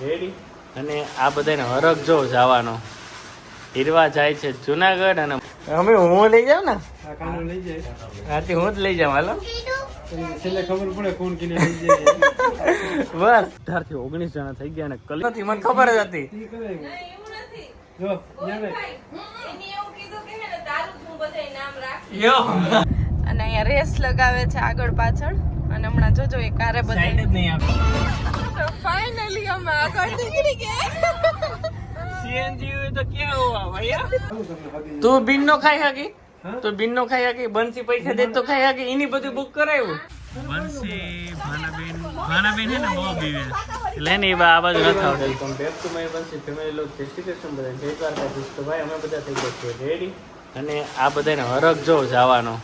Ready અને આ બધાને હરખ જો જવાનો. હીરવા જાય છે જુનાગઢ અને અમે હું લઈ જાઉં ને? આ કાનો લઈ જાય. હાથી હું જ લઈ જાઉં હાલો. છેલ્લે ખબર પડે કોણ કિને લઈ જાય. બસ. અઢારથી ઓગણીસ જણા થઈ ગયા અને કલ નથી મને ખબર જ હતી. ઈ કરે. એવું. એવું નથી જો ન્યા રે. એને એવું કીધું કે હે ને તારું જ હું બધાય નામ રાખી યો. અને અહીંયા રેસ લગાવે છે આગળ પાછળ. અને હમણાં જોજો એ કારે સાઈડ આપી ફાઇનલી અમે આગળ નીકળી ગયા. સીએનજી તો ક્યાં હોવા. તું બિન નો ખાઈ હકી? તો બિન નો ખાઈ હકી? બંસી પૈસા દે તો ખાઈ હકી? એની બધું બુક કરાવ્યું બંસી ભાનાબેન ભાનાબેન હે ને બહુ બીવે. એટલે ને બા આ બાજુ નથી welcome back to my Bansi family લોક જય શ્રી કૃષ્ણ બધા જય દ્વારકાધીશ. તો ભાઈ અમે બધા થઈ ગયા છીએ રેડી અને આ બધાને હરખ જો જવાનો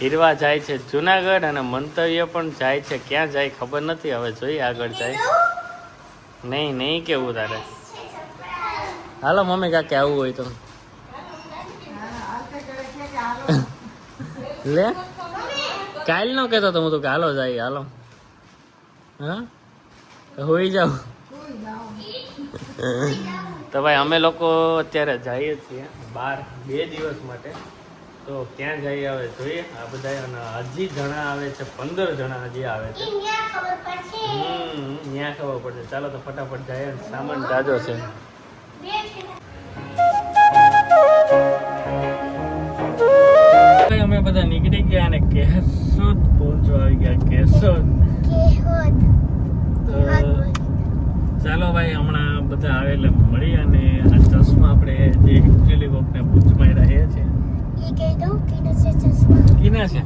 હીરવા જાય છે જુનાગઢ અને મંતવ્ય પણ જાય છે. ક્યાં જાય ખબર નથી? હવે જોઈએ આગળ જાય. નહીં નહીં કેવું તારે? હાલો મમ્મી કાકે, આવું હોય તો. લે? કાલ નો કેતો તો હું તો હાલો જાય, હાલો. હા? હોઈ જાવ તો ભાઈ, અમે લોકો અત્યારે જઈએ છીએ બાર બે દિવસ માટે. તો ક્યાં જઈએ હવે જોઈએ આ બધા અને હજી જણા આવે છે, પંદર જણા હજી આવે છે. હમ ત્યાં ખબર પડશે. ચાલો તો ફટાફટ જાય સામાન જાજો છે. અમે બધા નીકળી ગયા અને કેશોદ પહોંચવા આવી ગયા, કેશોદ. ચાલો ભાઈ, હમણાં બધા આવે મળી અને આ ચશ્મા આપણે જે એકચ્યુઅલી કોકને પૂછ માર્યા એ છે છે?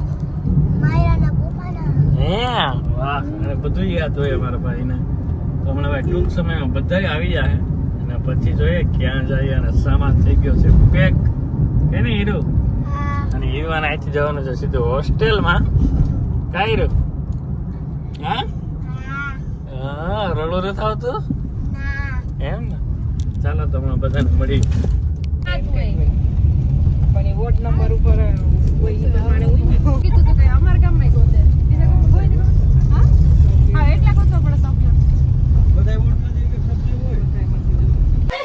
હે વાહ બધું યાદ હોય અમારા ભાઈને. તો હમણાં ભાઈ ટૂંક સમયમાં બધા આવી જાય. અને પછી જોઈએ ક્યાં જાય અને સામાન થઈ ગયો છે પેક કે ને હીરો? અને હીરવાને અહીંથી જવાનું છે સીધું હોસ્ટેલમાં. કાંઈ રહ્યું હા? હા રડો નથી આવતું? એમ ને? ચાલો તો હમણાં બધાને મળી. પણ એ વોટ નંબર ઉપર ને.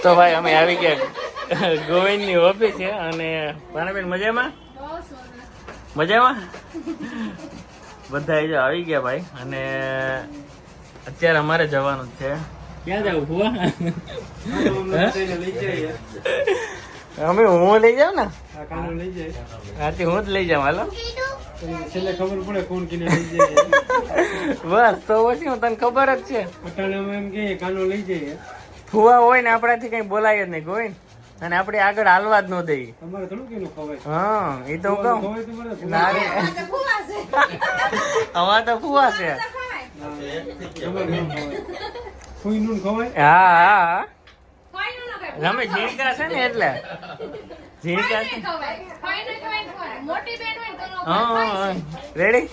તો ને? ભાઈ અમે આવી ગયા. ગોવિંદની ઓફિસ છે અને ભાણાબેન મજામાં? મજામાં? બધા જો આવી ગયા ભાઈ અને અત્યારે અમારે જવાનું છે. ક્યાં જવું અમે હું લઈ જાઉં ને આ કાનો લઈ જાય હાથી હું જ લઈ જાઉં હાલો છેલ્લે ખબર પડે કોણ કિને લઈ જાય બસ તો પછી હું તને ખબર જ છે અટાણે અમે એમ કે કાનો લઈ જઈએ ફુવા હોય ને આપણાથી કઈ બોલાય જ નહીં કોઈ અને આપણે આગળ હાલવા જ ન દઈએ તમારે થોડું કેનું ખવાય હા એ તો હું કહું ના રે અમાર તો ફુવા છે હા. હા અમે ઝીણકા છે ને એટલે. ઝીણકા છે. મોટી બેન હોય રેડી?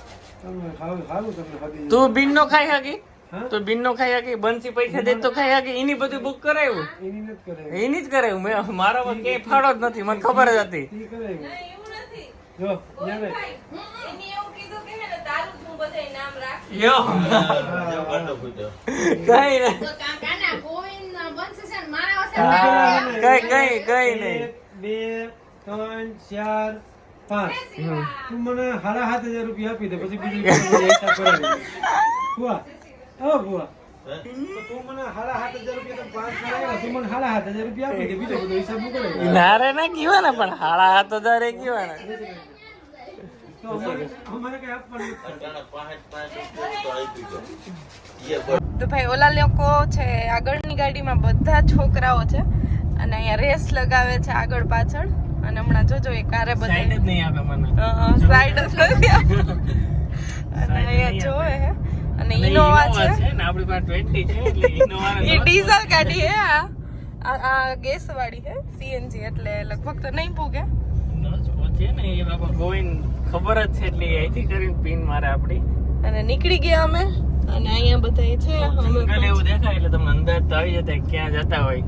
તું બિન નો ખાઈ હકી? તું બિન નો ખાઈ હકી? બંસી પૈસા દે તો ખાઈ હકી? એની બધું બુક કરાવ્યું એની નથી કરે એની જ કરાવ્યું મેં મારામાં કે ફાળો જ નથી મને ખબર જ હતી. ઈ કરે એવું. ના, એવું નથી. જો ન્યા રે. એને એવું કીધું કે હે ને તારું જ હું બધાય નામ રાખી. યો. કઈ ને તો કા- કાના ગોવિંદ બનશે છે ને મારા વસે હા, કઈ કઈ કઈ નહીં. બે ત્રણ ચાર પાંચ. તું મને સાડા સાત હજાર રૂપિયા આપી દે પછી બીજું બધું હિસાબ કરાવી બુઆ ઓ બુઆ તું મને સાડા હાથ હજાર રૂપિયા પાંચ કરાવ્યા તું મને સાડા હાથ હજાર રૂપિયા આપી દે બીજો બધો હિસાબ હું કરાવી નારે ના કીવાના પણ હાડા હાથ હજાર એ ને તો ભાઈ ઓલા લોકો છે આગળની ગાડીમાં બધા છોકરાઓ છે અને અહીંયા રેસ લગાવે છે આગળ પાછળ અને હમણાં જોજો એ કારે સાઈડ બધા જ નહીં આવે મને. સાઈડ જ નથી અને અહીંયા જોવે હે. અને ઇનોવા છે. ને આપણી પાસે 20 છે એટલે ઇનોવા એ ડીઝલ ગાડી હે આ આ- ગેસ વાળી હે સીએનજી એટલે લગભગ તો નહીં પૂગે. છે ને એ બાબા ગોવિંદ ખબર જ છે એટલે અહીંથી કરીને પિન મારે આપડી અને નીકળી ગયા અમે. અને અહીંયા બધા છે જંગલ એવું દેખાય એટલે તમને અંદર તો આવી જતા ક્યાં જતા હોય.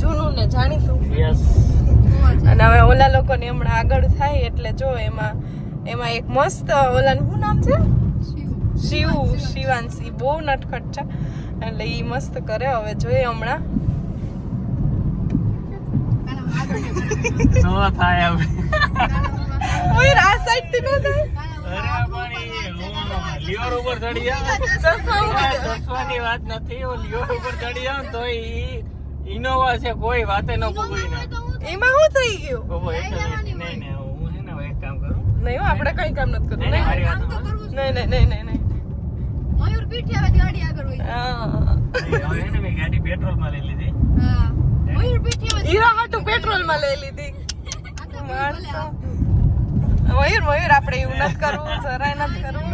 જૂનું ને જાણીતું. યસ. અને હવે ઓલા લોકોને હમણાં આગળ થાય એટલે જો એમાં એમાં એક મસ્ત ઓલાનું શું નામ છે? શિવ. શિવાંશી. બહુ નટખટ છે. એટલે એ મસ્ત કરે હવે જોઈએ હમણાં. નો થાય હવે. ઓય આ સાઈડથી નો થાય? અરે પણ લિયોર ઉપર ચડી ચશ્મા દસવાની વાત નથી ઓ લિયોર ઉપર ચડી જાવ તો ઈ ઇનોવા છે કોઈ વાતે ન પૂગી ના. એમાં શું થઈ ગયું? બાબો એક નહીં નહીં હું હે ને એક કામ કરું. નહીં હો, આપણે કઈ કામ નથી કરવું નહીં નહીં, નહીં મારી વાત નહીં નહીં નહીં નહીં. મયુર પીઠી ગાડી આગળ હોય. હા. હવે ને મેં ગાડી પેટ્રોલમાં લઈ લીધી. હા. આવે હીરા હાટુ પેટ્રોલમાં લઈ લીધી. મયુર મયુર આપણે એવું નથી કરવું જરાય નથી કરવું.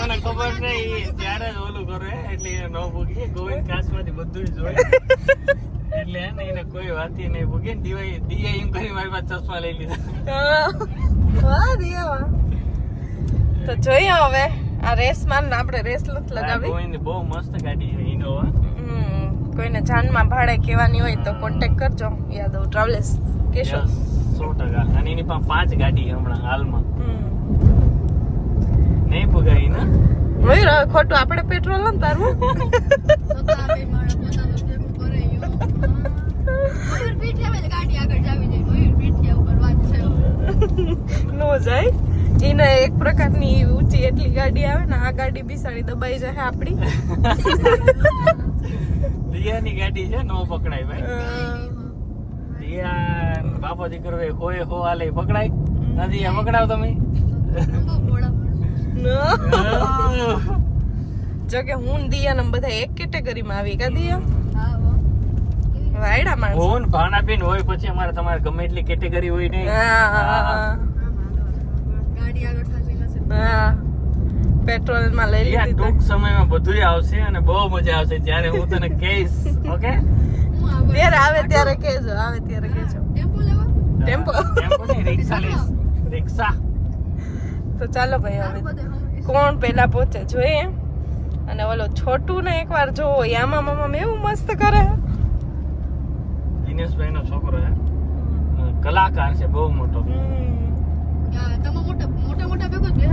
મને ખબર નહીં ત્યારે જ ઓલું કરે એટલે ગોવિંદ બધું જ જોઈ એટલે એને કોઈ વાતી નહીં પૂગી દિવાઈ દિયા એમ કરી મારી પાસે ચશ્મા લઈ લીધા. વાહ દિયા તો જોઈએ હવે આ રેસમાં આપણે રેસ નથી લગાવી. ગોવિંદ બહુ મસ્ત ગાડી છે ઇનોવા કોઈને જાનમાં ભાડે કહેવાની હોય તો કોન્ટેક્ટ કરજો. યાદવ ટ્રાવેલ્સ કેશો સો ટકા. અને એની પાસે પાંચ ગાડી હમણાં હાલમાં. નહીં પગાઈ ને? મયુર હવે ખોટું આપણે પેટ્રોલ ન તારું. નો જાય. એને એક પ્રકારની ઊંચી એટલી ગાડી આવે ને આ ગાડી બિસાડી દબાઈ જાય આપણી. દિયાની ગાડી છે નો પકડાય ભાઈ. દિયા બાપો દીકરો એ હોય હો હાલે પકડાય. નથી આ પકડાવ તમે. જો કે હું ને દિયા ને બધા એક કેટેગરીમાં આવી કા દિયા? હા વાયડા માણસ. હું ભાણાબેન હોય પછી અમારે તમારે ગમે એટલી કેટેગરી હોય નહીં. હા હા, હા ગાડી આગળ થાકી જશે હા. પેટ્રોલમાં લઈ લીધી ટૂંક સમયમાં બધું આવશે અને બહુ મજા આવશે જ્યારે હું તને કહીશ ઓકે? ત્યારે આવે ત્યારે કેજો આવે ત્યારે કહેજો. ટેમ્પો લેવા? ટેમ્પો? ટેમ્પો નહીં, રિક્ષા લઈશ. રિક્ષા. તો ચાલો ભાઈ હવે કોણ પેલા પહોંચે? જોઈએ. અને ઓલો છોટું ને એકવાર જોવો યામા મામા એવું મસ્ત કરે. દિનેશભાઈ નો છોકરો છે કલાકાર છે બહુ મોટો. તમે મોટા મોટા મોટા ભેગો જ બે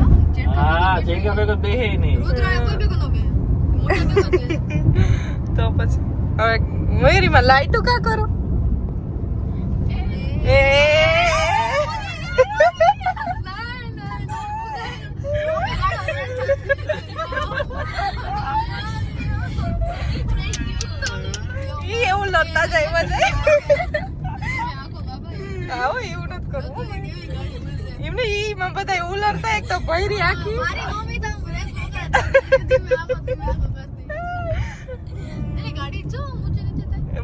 હા ભેગો જેંગા નહીં રુદ્રાએ કોઈ ભેગો ન બે મોટા ભેગો તો પછી હવે મયુરીમાં લાઈટો કા કરો એ ઈ એવું લતા જાય બધા આવો એવું નથી કરવું એમને ઈ માં બધા ઉલરતા એક તો ભૈરી આખી.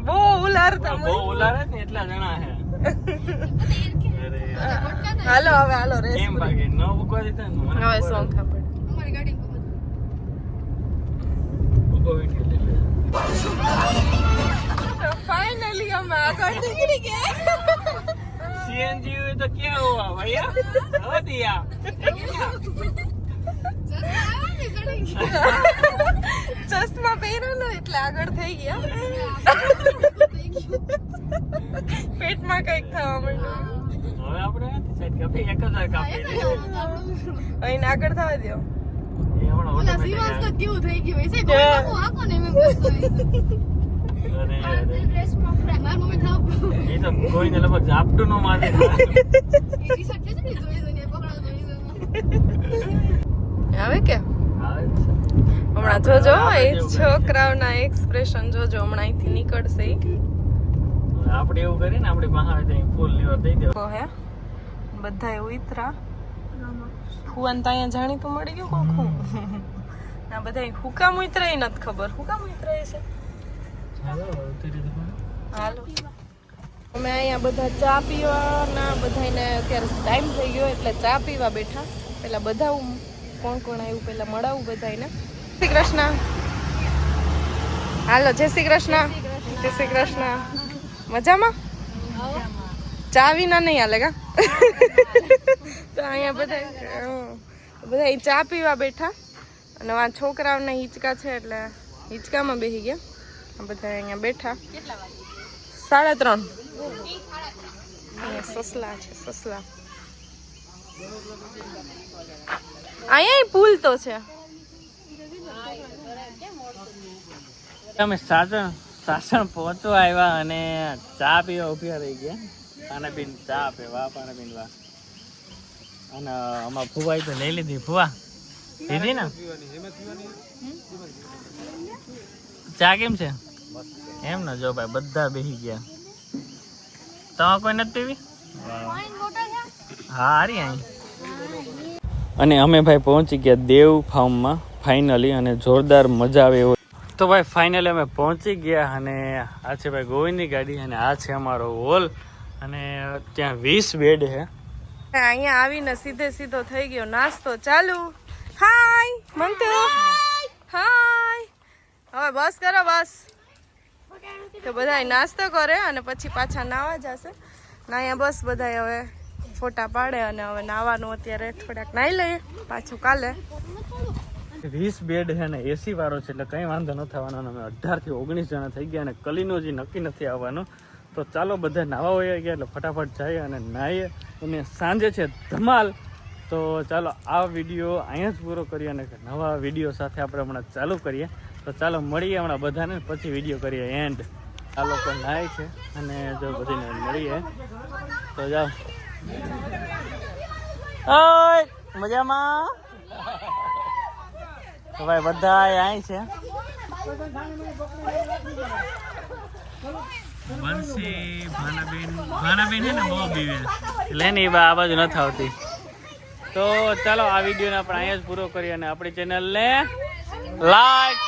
બહુ ઉલારતા બહુ ઉલારે ને એટલા જણા હે હાલો હવે હાલો રેસ કેમ ભાગે? ન ઉકો મને હવે ખબર. સોંગ હતી. સાંભળ ઊભો વીંટી લઈ લે. ફાઇનલી અમે આગળ નીકળી ગયા. CNG हुए तो क्या हुआ भैया हो दिया ચશ્મા પહેર્યો ને એટલે આગળ થઈ ગયા પેટમાં કઈક થવા માંડ્યું હવે આપણે નથી સાઈડ કાપી એક જ વાર કાપી દીધી. અહીં આગળ થવા દો એ હમણાં automatic આવે. કેવું થઈ ગયું એ તો કોઈને લગભગ ઝાપટું ન મારે. જોઈ જોઈ આવે કે. હમણાં જોજો એ છોકરાઓના એક્સપ્રેશન જોજો હમણાં અહીંથી નીકળશે આપણે એવું કરીએ ને આપણી પાસે આવે ફૂલ લીવર દઈ દેવા હે બધા એવું ઈતરા. ફુવાન તો અહીંયા જાણીતું મળી ગયું કોખું ના બધા હુકામ ઉતરાય નથી ખબર. હુકામ ઉતરાય છે. અમે અહીંયા બધા ચા પીવાના બધાને અત્યારે ટાઈમ થઈ ગયો એટલે ચા પીવા બેઠા. પેલા બધા કોણ કોણ આવ્યું પેલા મળાવું બધાને જય શ્રી કૃષ્ણ. હાલો, જય શ્રી કૃષ્ણ. જય શ્રી કૃષ્ણ. મજામાં? ચા વિના નહીં હાલે કા? તો અહીંયા બધા બધા ચા પીવા બેઠા. અને આ છોકરાઓને હિંચકા છે એટલે હિંચકામાં બેસી ગયા. બધા અહીંયા બેઠા. સાડા ત્રણ. સસલા છે, સસલા. અહીંયા ભૂલ તો છે. તમે સાસણ સાસણ પહોંચવા આવ્યા અને ચા પીવા ઉભ્યા રહી ગયા. અને બિન ચા પીવા, પાણી બિન વા અને આમાં ફુવાઈ તો લઈ લીધી. ફુવા લીધી ને? ચા કેમ છે? એમ ને જો ભાઈ બધા બેસી ગયા. તમારે કોઈ નથી પીવી? હા હારી અહીં અને અમે ભાઈ પહોંચી ગયા દેવ ફાર્મમાં ફાઇનલી અને જોરદાર મજા આવે એવો. તો ભાઈ ફાઇનલી અમે પહોંચી ગયા અને આ છે ભાઈ ગોવિંદની ગાડી અને આ છે અમારો હોલ. અને ત્યાં વીસ બેડ છે. અહીંયા આવીને સીધે સીધો થઈ ગયો. નાસ્તો ચાલુ. હાય મંતુ. હાય હવે બસ કરો બસ. તો બધા નાસ્તો કરે અને પછી પાછા નાવા જશે. ને અહીંયા બસ બધા હવે ફોટા પાડે અને હવે નાવાનું અત્યારે થોડાક નાઈ લઈએ, પાછું કાલે. વીસ બેડ છે ને એસી વાળો છે, એટલે કંઈ વાંધો ન થવાનો અમે અઢારથી ઓગણીસ જણા થઈ ગયા અને કલીનો જે નક્કી નથી આવવાનું. તો ચાલો બધા નાવા હોય ગયા એટલે ફટાફટ જઈએ અને નાહીએ અને સાંજે છે ધમાલ. તો ચાલો આ વીડિયો અહીંયા જ પૂરો કરીએ અને નવા વીડિયો સાથે આપણે હમણાં ચાલુ કરીએ. તો ચાલો મળીએ હમણાં બધાને. પછી વીડિયો કરીએ. એન્ડ આ લોકો નાય છે અને જો બધીને મળીએ. તો જાઓ. ઓય મજામાં? તો ભાઈ બધા અહીં છે. બંસી ભાનાબેન. ભાનાબેન છે ને બહુ બીવે. એટલે ને એ બા આ બાજુ નથી આવતી. તો ચાલો આ વિડીયોને આપણે અહીંયા જ પૂરો કરીએ અને આપણી ચેનલને લાઈક